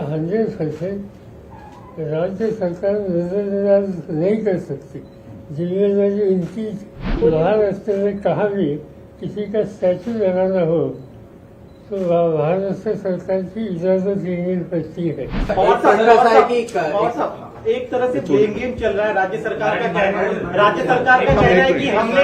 Hundred percent राज्य सरकार नजरअंदाज नहीं कर सकती। ज़िम्मेदारी इनकी महाराष्ट्र में कहा भी किसी का स्टैचू लगाना हो तो वहाँ महाराष्ट्र सरकार की इजाज़त लेनी पड़ती है। साहब, एक तरह से है कि- एक तरह से ब्लेम गेम चल रहा है। राज्य सरकार का कहना है राज्य सरकार का कहना है कि हमने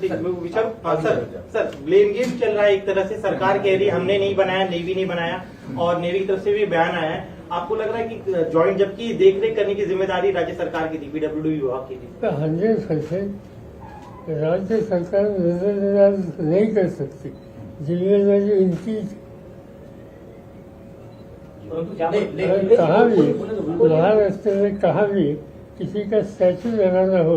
सर सर ब्लेम गेम चल रहा है एक तरह से। सरकार कह रही है हमने नहीं बनाया नेवी नहीं बनाया। और नेवी की तरफ़ से भी बयान आया है। आपको लग रहा है कि ज्वाइंट जबकि देख रेख करने की ज़िम्मेदारी राज्य सरकार की थी पीडब्ल्यू विभाग की थी। हंड्रेड परसेंट राज्य सरकार नजरअंदाज नहीं कर सकती ज़िम्मेदारी इनकी कहा भी महाराष्ट्र में कहा भी किसी का स्टैचू लगाना हो